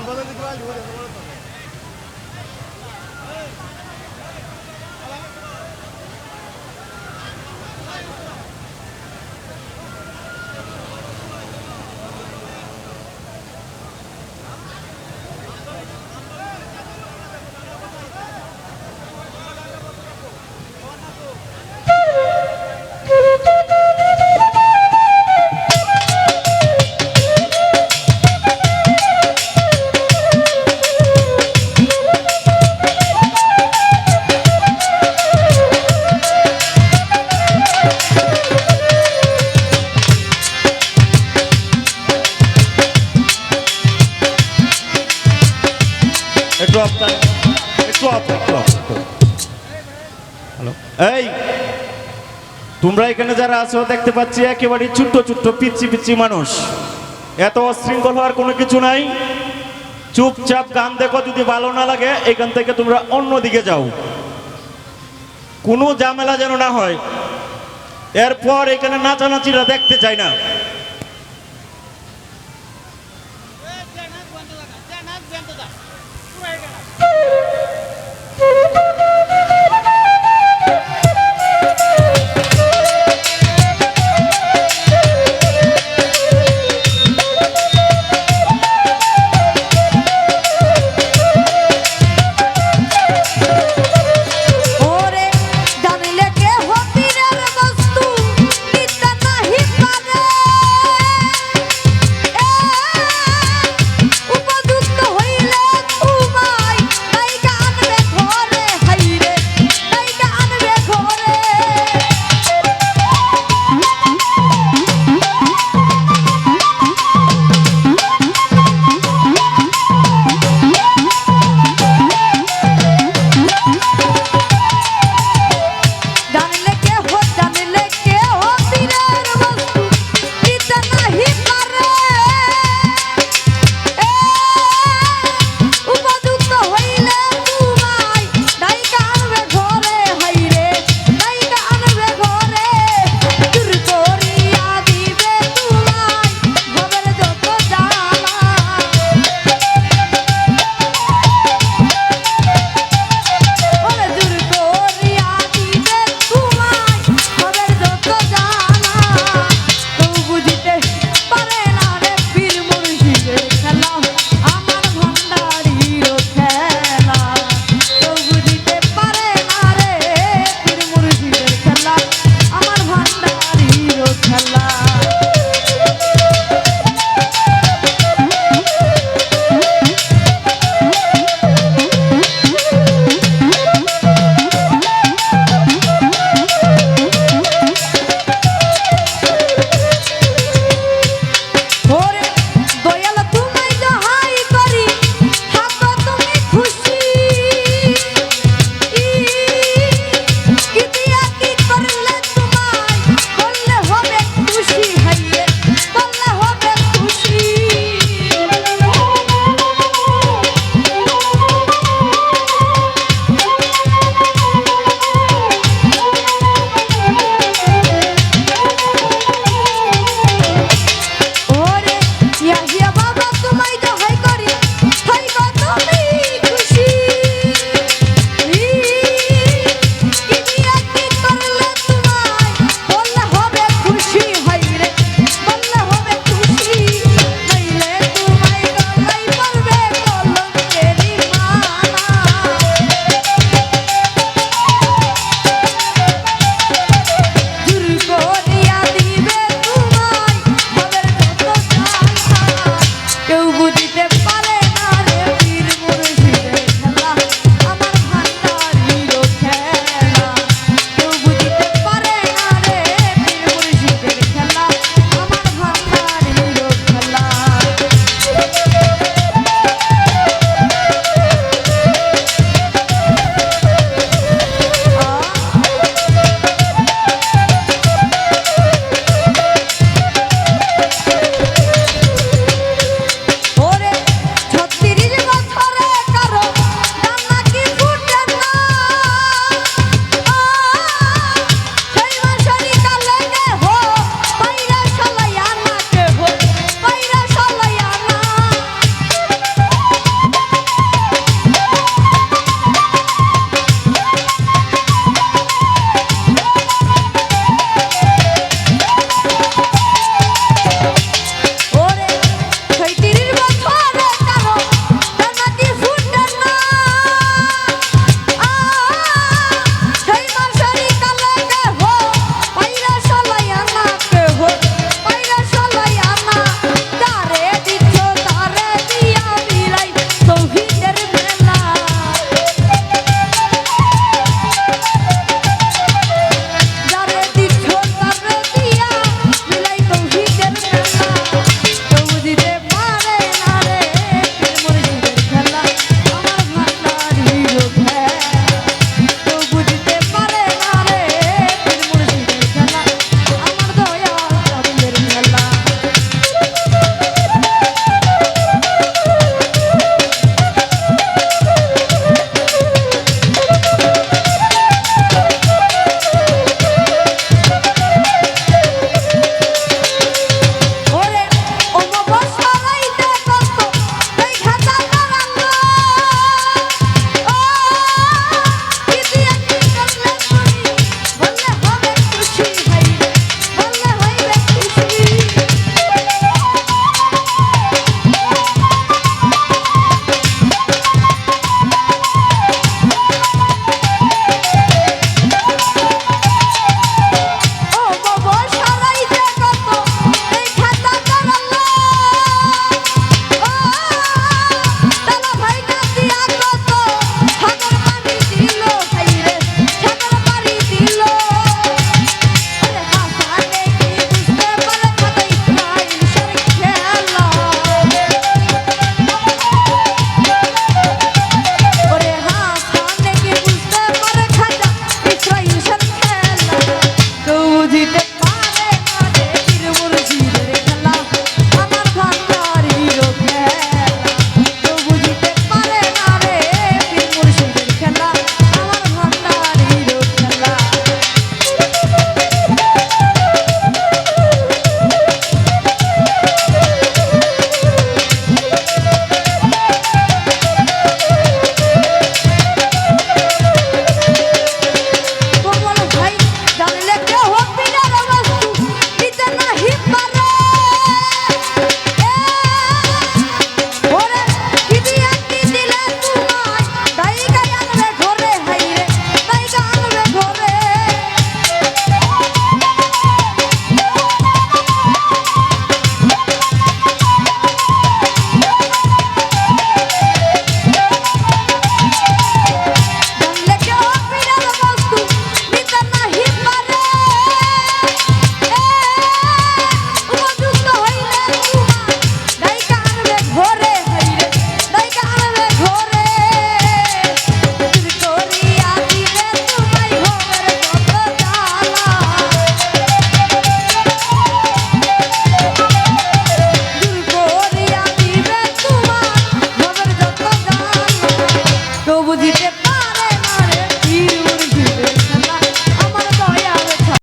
Agora de gralhuda. তোমরা এখানে যারা আছো, দেখতে পাচ্ছি একেবারে ছোট্ট ছোট্ট পিচ্ছি পিচ্ছি মানুষ। এত অশৃঙ্খল হওয়ার কোনো কিছু নাই। চুপচাপ গান দেখো, যদি ভালো না লাগে, এখান থেকে তোমরা অন্য দিকে যাও। কোনো ঝামেলা যেন না হয়। এরপর এখানে নাচানাচিরা দেখতে চাই না।